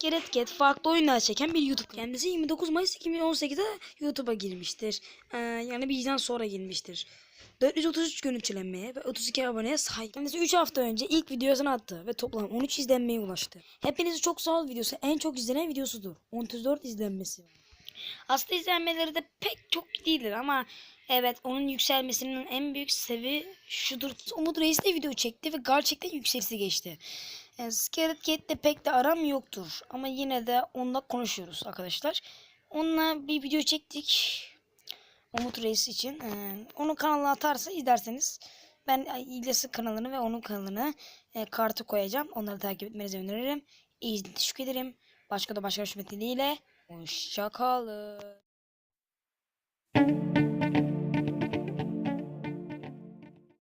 Skelet Cat farklı oyunlar çeken bir YouTube. Kendisi 29 Mayıs 2018'de YouTube'a girmiştir. Ee, yani bir yıldan sonra girmiştir. 433 görüntülenmeye ve 32 aboneye sahip. Kendisi 3 hafta önce ilk videosunu attı ve toplam 13 izlenmeye ulaştı. Hepinize çok sağ ol videosu en çok izlenen videosudur. 34 izlenmesi. Aslında izlenmeleri de pek çok değildir ama evet onun yükselmesinin en büyük sebebi şudur. Umut Reis de video çekti ve gerçekten yükselisi geçti. Yani Scarlet Cat'le pek de aram yoktur ama yine de onunla konuşuyoruz arkadaşlar. Onunla bir video çektik. Umut Reis için. Ee, onun kanalına atarsa izlerseniz ben İlyas'ın kanalını ve onun kanalını e, kartı koyacağım. Onları takip etmenizi öneririm. İyi teşekkür ederim. Başka da başka görüşmek dileğiyle. Hoşçakalın.